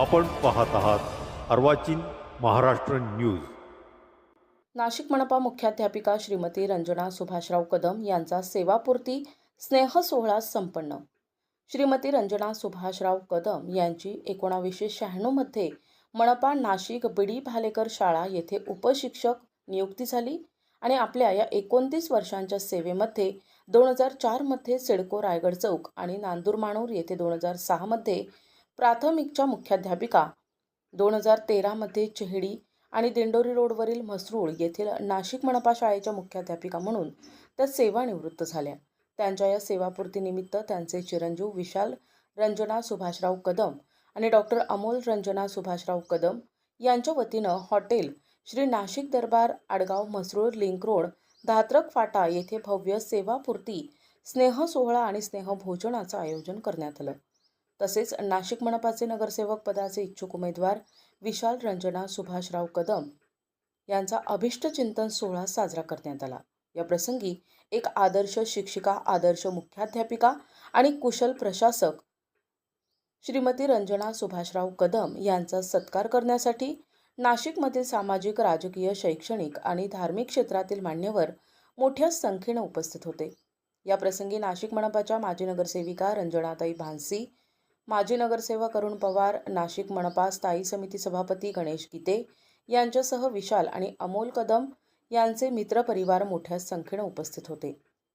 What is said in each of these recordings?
आपण पाहत आहात अर्वाचीन महाराष्ट्र न्यूज. नाशिक मनपा मुख्याध्यापिका श्रीमती रंजना सुभाषराव कदम यांचा सेवापूर्ती स्नेह सोहळा संपन्न. श्रीमती रंजना सुभाषराव कदम यांची एकोणावीसशे शहाण्णवमध्ये मनपा नाशिक बिडी भालेकर शाळा येथे उपशिक्षक नियुक्ती झाली आणि आपल्या या एकोणतीस वर्षांच्या सेवेमध्ये दोन हजार चारमध्ये सिडको रायगड चौक आणि नांदूर माणूर येथे दोन हजार सहामध्ये प्राथमिकच्या मुख्याध्यापिका. दोन हजार तेरामध्ये चेहडी आणि दिंडोरी रोडवरील म्हसरूळ येथील नाशिक मनपा शाळेच्या मुख्याध्यापिका म्हणून त्या सेवानिवृत्त झाल्या. त्यांच्या या सेवापूर्तीनिमित्त त्यांचे चिरंजीव विशाल रंजना सुभाषराव कदम आणि डॉक्टर अमोल रंजना सुभाषराव कदम यांच्या वतीनं hotel Shri Nashik Darbar Adgaon Mhasrul link road Dhatrak Phata येथे भव्य सेवापूर्ती स्नेह सोहळा आणि स्नेह भोजनाचं आयोजन करण्यात आलं. तसेच नाशिक मनपाचे नगरसेवक पदाचे इच्छुक उमेदवार विशाल रंजना सुभाषराव कदम यांचा अभिष्टचिंतन सोहळा साजरा करण्यात आला. या प्रसंगी एक आदर्श शिक्षिका आदर्श मुख्याध्यापिका आणि कुशल प्रशासक श्रीमती रंजना सुभाषराव कदम यांचा सत्कार करण्यासाठी नाशिकमधील सामाजिक राजकीय शैक्षणिक आणि धार्मिक क्षेत्रातील मान्यवर मोठ्या संख्येनं उपस्थित होते. या प्रसंगी नाशिक मनपाच्या माजी नगरसेविका रंजनाताई भानसी माजी नगरसेवक अरुण पवार नाशिक मनपा स्थायी समिती सभापती गणेश गीते यांच्यासह विशाल आणि अमोल कदम यांचे मित्रपरिवार मोठ्या संख्येनं उपस्थित होते.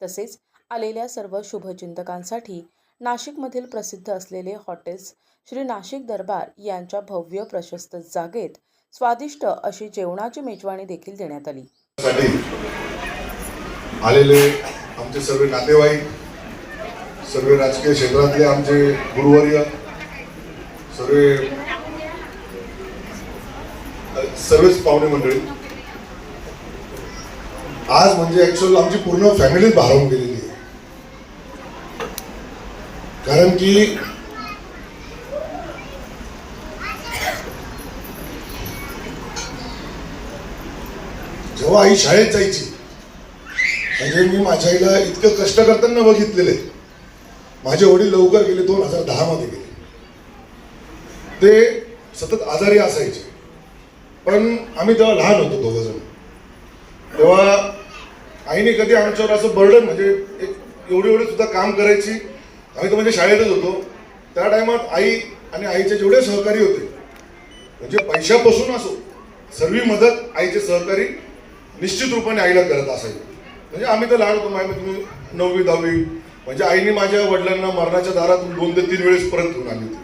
तसेच आलेल्या सर्व शुभचिंतकांसाठी नाशिकमधील प्रसिद्ध असलेले हॉटेल्स श्री नाशिक दरबार यांच्या भव्य प्रशस्त जागेत स्वादिष्ट अशी जेवणाची मेजवानी देखील देण्यात आली. आलेले आमचे सर्व नातेवाईक सर्व राजकीय क्षेत्रातले आमचे गुरुवर्य सर्व सर्वच पाहुणे मंडळी. आज म्हणजे ऍक्च्युअल आमची पूर्ण फॅमिलीच भारावून गेलेली आहे. कारण की जेव्हा आई शाळेत जायची म्हणजे मी माझ्या आईला इतकं कष्ट करताना बघितलेले माझे वडील लवकर गेले दोन हजार दहामध्ये गेले. ते सतत आजारी असायचे. पण आम्ही तेव्हा लहान होतो दोघं जण तेव्हा आईने कधी आमच्यावर असं बर्डन म्हणजे एक एवढे एवढे सुद्धा काम करायची आम्ही तर म्हणजे शाळेतच होतो. त्या टायमात आई आणि आईचे जेवढे सहकारी होते म्हणजे पैशापासून असो सर्व मदत आईचे सहकारी निश्चित रूपाने आईला करत असायचे. म्हणजे आम्ही तर लहान होतो माहिती तुम्ही नववी दहावी म्हणजे आईने माझ्या वडिलांना मरणाच्या दारातून दोन ते तीन वेळेस परत घेऊन आली होती.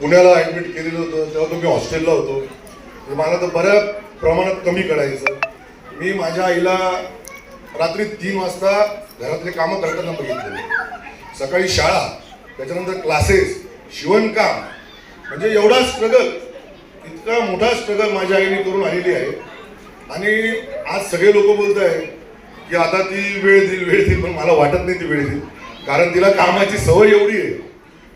पुण्याला ॲडमिट केलेलं होतं तेव्हा तो मी हॉस्टेलला होतो. म्हणजे मला तर बऱ्या प्रमाणात कमी कळायचं. मी माझ्या आईला रात्री तीन वाजता घरातले कामं करताना बघितलेले. सकाळी शाळा त्याच्यानंतर क्लासेस शिवणकाम. म्हणजे एवढा स्ट्रगल इतका मोठा स्ट्रगल माझ्या आईने करून आलेली आहे. आणि आज सगळे लोक बोलत आहे की आता ती वेळ देईल वेळ देईल पण मला वाटत नाही ती वेळ देईल. कारण तिला कामाची सवय एवढी आहे.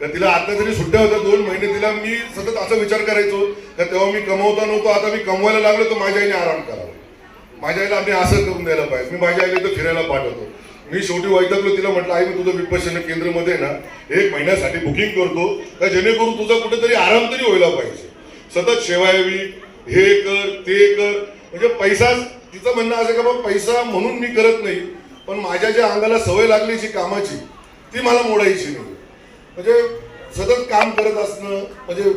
तर तिला आता जरी सुट्ट्या होत्या दोन महिने तिला मी सतत असा विचार करायचो तर तेव्हा मी कमवता नव्हतो आता मी कमवायला लागलो तर माझ्या आईने आराम करावा. माझ्या आईला आम्ही असं करून द्यायला पाहिजे. मी माझ्या आईला इथं फिरायला पाठवतो. मी शेवटी वैतागलो तिला म्हटलं आई मी तुझं विपशन केंद्रमध्ये ना एक महिन्यासाठी बुकिंग करतो तर जेणेकरून तुझा कुठेतरी आराम तरी व्हायला पाहिजे. सतत सेवा हे कर ते कर. म्हणजे पैसाच तिचं म्हणणं असं का बाबा पैसा म्हणून मी करत नाही पण माझ्या ज्या अंगाला सवय लागली जी कामाची ती मला मोडायची नाही. म्हणजे सतत काम करत असणं म्हणजे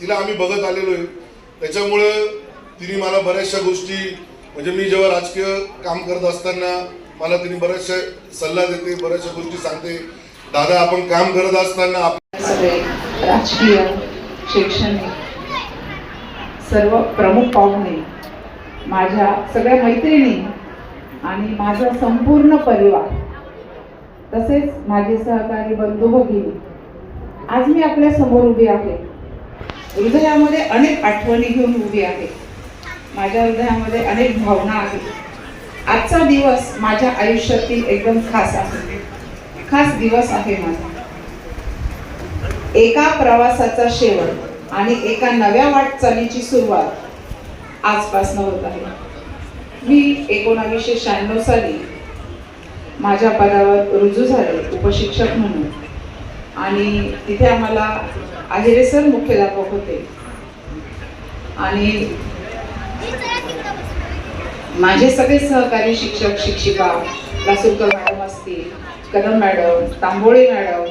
तिला आम्ही बघत आलेलो आहे. त्याच्यामुळं तिने मला बऱ्याचशा गोष्टी म्हणजे मी जेव्हा राजकीय काम करत असताना मला तिने बऱ्याचशा सल्ला देते बऱ्याचशा गोष्टी सांगते. दादा आपण काम करत असताना सगळे राजकीय शैक्षणिक सर्व प्रमुख पाहुणे माझ्या सगळ्या मैत्रिणी आणि माझा संपूर्ण परिवार तसेच माझे सहकारी बंधू भगिनी आज मी आपल्यासमोर उभी आहे. हृदयामध्ये अनेक आठवणी घेऊन उभी आहे. माझ्या हृदयामध्ये अनेक भावना आहेत. आजचा दिवस माझ्या आयुष्यातील एकदम खास आहे. खास दिवस आहे माझा. एका प्रवासाचा शेवट आणि एका नव्या वाटचालीची सुरुवात आजपासून होत आहे. मी एकोणावीसशे शहाण्णव साली माझ्या पदावर रुजू झाले उपशिक्षक म्हणून. आणि तिथे आम्हाला आहिरे सर मुख्याध्यापक होते. आणि माझे सगळे सहकारी शिक्षक शिक्षिका लासूरकर मॅडम असतील Kadam madam Tamboli madam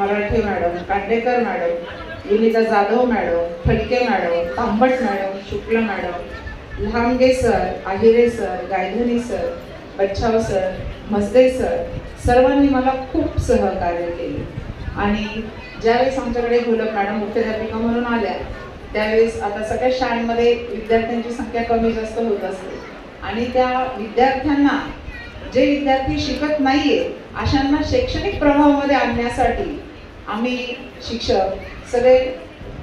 Marathe madam Kandekar madam Vinita Jadhav madam Phadke madam Tambat madam Shukla madam Lahange sir Ahire sir Gaidhani sir Bachhav sir Majde sir सर्वांनी मला खूप सहकार्य केले. आणि ज्यावेळेस आमच्याकडे घोलक मॅडम मुख्याध्यापिका म्हणून आल्या त्यावेळेस आता सगळ्या शाळेमध्ये विद्यार्थ्यांची संख्या कमी जास्त होत असते. आणि त्या विद्यार्थ्यांना जे विद्यार्थी शिकत नाहीये अशांना शैक्षणिक प्रभावामध्ये आणण्यासाठी आम्ही शिक्षक सगळे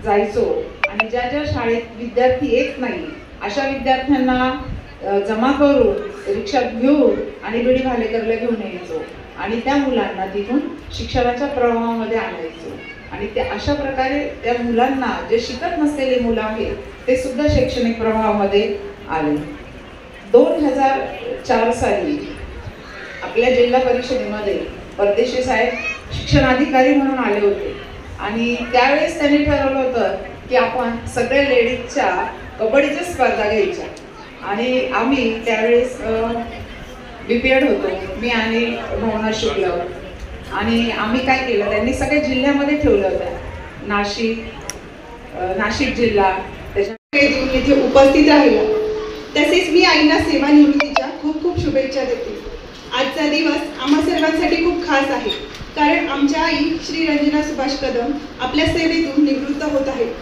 जायचो. आणि ज्या ज्या शाळेत विद्यार्थी येत नाही अशा विद्यार्थ्यांना जमा करून रिक्षात घेऊन आणि बिडी भालेकरला घेऊन यायचो. आणि त्या मुलांना तिथून शिक्षणाच्या प्रवाहामध्ये आणायचो. आणि ते अशा प्रकारे त्या मुलांना जे शिकत नसलेली मुलं आहेत ते सुद्धा शैक्षणिक प्रवाहामध्ये आले. दोन हजार चार साली आपल्या जिल्हा परिषदेमध्ये परदेशी साहेब शिक्षणाधिकारी म्हणून आले होते. आणि त्यावेळेस त्यांनी ठरवलं होतं की आपण सगळ्या लेडीजच्या कबड्डीच्या स्पर्धा घ्यायच्या. आणि आम्ही त्यावेळेस बी पी एड होतो मी आणि भावना शुक्ल. आणि आम्ही काय केलं त्यांनी सगळ्या जिल्ह्यामध्ये ठेवलं होतं नाशिक नाशिक जिल्हा त्याच्या इथे उपस्थित राहिला तसेच मी आईंना सेवानिवृत्तीच्या खूप खूप शुभेच्छा देते. आजचा दिवस आम्हा सर्वांसाठी खूप खास आहे. कारण आमच्या आई श्री रंजना सुभाष कदम आपल्या सेवेतून निवृत्त होत आहेत.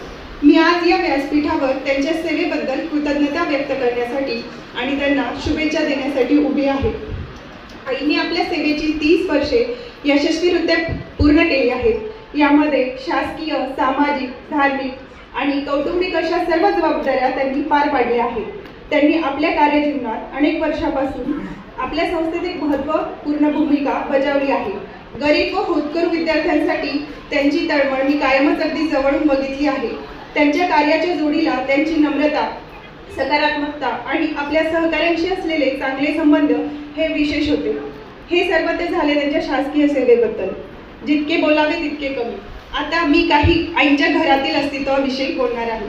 मी आज या व्यासपीठावर त्यांच्या सेवेबद्दल कृतज्ञता व्यक्त करण्यासाठी आणि त्यांना शुभेच्छा देण्यासाठी उभी आहे. आईने आपल्या सेवेची तीस वर्षे यशस्वीरित्या पूर्ण केली आहेत. यामध्ये शासकीय सामाजिक धार्मिक आणि कौटुंबिक अशा सर्व जबाबदाऱ्या त्यांनी पार पाडल्या आहेत. त्यांनी आपल्या कार्यजीवनात अनेक वर्षापासून आपल्या संस्थेत एक महत्त्वपूर्ण भूमिका बजावली आहे. गरीब व होतकर विद्यार्थ्यांसाठी त्यांची तळमळ मी कायमच अगदी जवळून बघितली आहे. त्यांच्या कार्याच्या जोडीला त्यांची नम्रता सकारात्मकता आणि आपल्या सहकाऱ्यांशी असलेले चांगले संबंध हे विशेष होते. हे सर्व ते झाले त्यांच्या शासकीय सेवेबद्दल. जितके बोलावे तितके कमी. आता मी काही आईंच्या घरातील अस्तित्वाविषयी बोलणार आहे.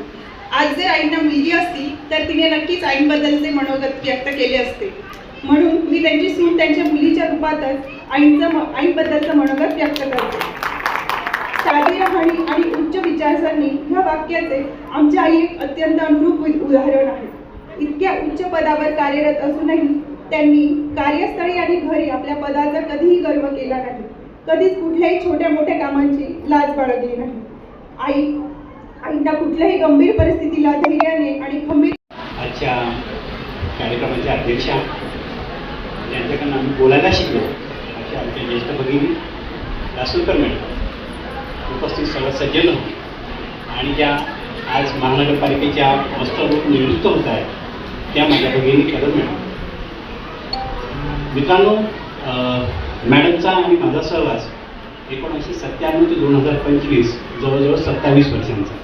आज जर आईंना मुलगी असती तर तिने नक्कीच आईंबद्दलचे मनोगत व्यक्त केले असते. म्हणून मी त्यांची सून त्यांच्या मुलीच्या रूपातच आईंचं आईबद्दलचं मनोगत व्यक्त करते. साधी राहणी आणि उच्च विचारसरणी ह्या वाक्याचे आमच्या आई एक अत्यंत अनुरूप उदाहरण आहे. इतक्या उच्च पदावर कार्यरत असूनही त्यांनी कार्यस्थळी आणि घरी आपल्या पदाचा कधीही गर्व केला नाही. कधीच कुठल्याही छोट्या मोठ्या कामांची लाज बाळगली नाही. आई आईंना कुठल्याही गंभीर परिस्थितीला धैर्याने आणि खंबीर आजच्या कार्यक्रमाच्या अध्यक्षा त्यांच्याकडनं आम्ही बोलायला शिकलो असे आमच्या ज्येष्ठ भगिनी लासूरकर मॅडम उपस्थित सर्व सज्जन होते. आणि ज्या आज महानगरपालिकेच्या मस्तरूप निवृत्त होत आहेत त्या माझ्या भगिनी करत मॅडम. मित्रांनो मॅडमचा आणि माझा सहवास एकोणीसशे सत्त्याण्णव ते दोन हजार पंचवीस जवळजवळ सत्तावीस वर्षांचा.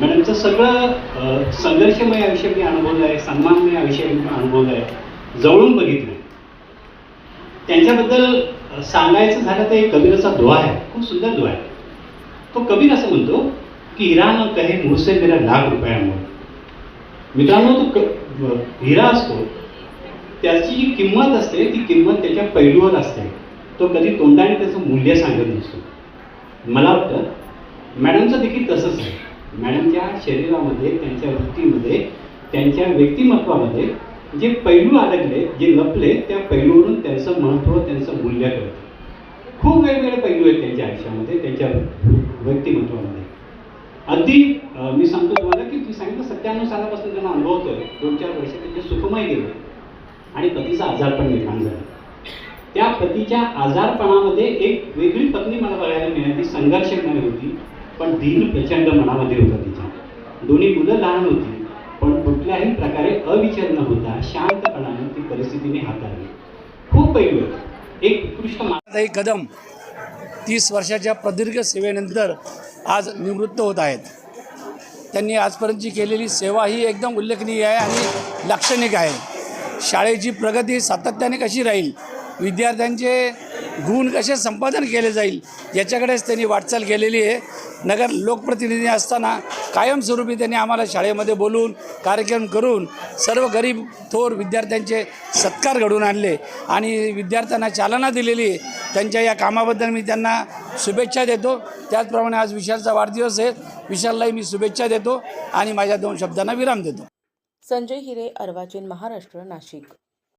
मॅडमचं सगळं संघर्षमय आयुष्य मी अनुभवलं आहे सन्मानमय आयुष्य मी अनुभवलं आहे जवळून बघितलं. त्यांच्याबद्दल सांगायचं झालं तर एक कबीराचा दुआ आहे. खूप सुंदर दुआ आहे. तो कबीर असं म्हणतो की हिरा न कहे मुळसे मेरा लाख रुपयामुळे मित्रांनो तो क हिरा असतो त्याची जी किंमत असते ती किंमत त्याच्या पैलूवर असते. तो कधी तोंडाने त्याचं मूल्य सांगत नसतो. मला वाटतं मॅडमचं देखील तसंच आहे. मॅडमच्या शरीरामध्ये त्यांच्या वृत्तीमध्ये त्यांच्या व्यक्तिमत्वामध्ये जे पैलू अडकले जे लपले त्या पैलूवरून त्यांचं महत्त्व त्यांचं मूल्य कळतं. खूप वेगवेगळे पैलू आहेत त्यांच्या आयुष्यामध्ये त्यांच्या व्यक्तिमत्वामध्ये. अगदी मी सांगतो तुम्हाला की मी सांगितलं सत्त्याण्णव सालापासून त्यांना अनुभवतोय. दोन चार वर्ष त्यांचे सुखमय गेले. आणि पतीचा आजारपण निर्माण झाला. त्या पतीच्या आजारपणामध्ये एक वेगळी पत्नी मला बघायला मिळाली संघर्षपणे होती पण धीर प्रचंड मनामध्ये होता तिच्या. दोन्ही मुलं लहान होती. कुठल्याही प्रकारे अविचल न होता शांतपणाने ती परिस्थितीने हाताळली. खूप पैलू एक उत्कृष्ट मा कदम तीस वर्षाच्या प्रदीर्घ सेवेनंतर आज निवृत्त होत आहेत. त्यांनी आजपर्यंतची केलेली सेवा ही एकदम उल्लेखनीय आहे आणि लाक्षणिक आहे. शाळेची प्रगती सातत्याने कशी राहील? विद्यार्थ्यांचे गुण कसे संपादन केले जाईल याच्याकडेच त्यांनी वाटचाल केलेली आहे. नगर लोकप्रतिनिधी असताना कायमस्वरूपी त्यांनी आम्हाला शाळेमध्ये बोलून कार्यक्रम करून सर्व गरीब थोर विद्यार्थ्यांचे सत्कार घडवून आणले. आणि विद्यार्थ्यांना चालना दिलेली आहे. त्यांच्या या कामाबद्दल मी त्यांना शुभेच्छा देतो. त्याचप्रमाणे आज विशालचा वाढदिवस आहे. विशाललाही मी शुभेच्छा देतो आणि माझ्या दोन शब्दांना विराम देतो. संजय हिरे अर्वाचीन महाराष्ट्र नाशिक.